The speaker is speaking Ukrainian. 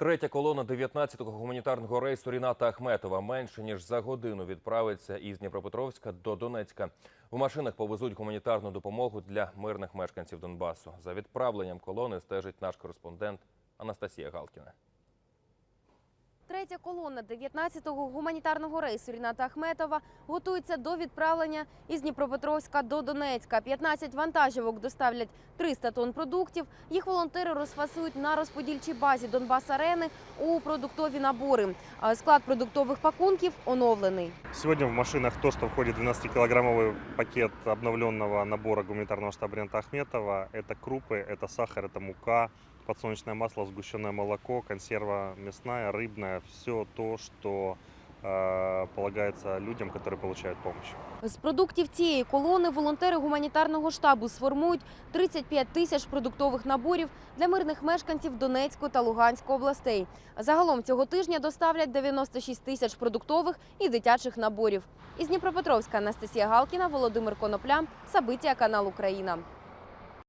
Третя колона 19-го гуманітарного рейсу Ріната Ахметова менше ніж за годину відправиться із Дніпропетровська до Донецька. В машинах повезуть гуманітарну допомогу для мирних мешканців Донбасу. За відправленням колони стежить наш кореспондент Анастасія Галкіна. Третя колона 19-го гуманітарного рейсу Ріната Ахметова готується до відправлення із Дніпропетровська до Донецька. 15 вантажівок доставлять 300 тонн продуктів. Їх волонтери розфасують на розподільчій базі Донбас-арени у продуктові набори. А Склад продуктових пакунків оновлений. Сегодня в машинах то, что входит в 12-килограммовый пакет обновленного набора гуманитарного штаба Рента Ахметова. Это крупы, это сахар, это мука, подсолнечное масло, сгущенное молоко, консерва мясная, рыбная. Все то, что э, полагается людям, которые получают помощь. З продуктів цієї колони волонтери гуманітарного штабу сформують 35 тисяч продуктових наборів для мирних мешканців Донецької та Луганської областей. Загалом цього тижня доставлять 96 тисяч продуктових і дитячих наборів. Із Дніпропетровська Анастасія Галкіна, Володимир Конопля, Сабиття, канал Україна.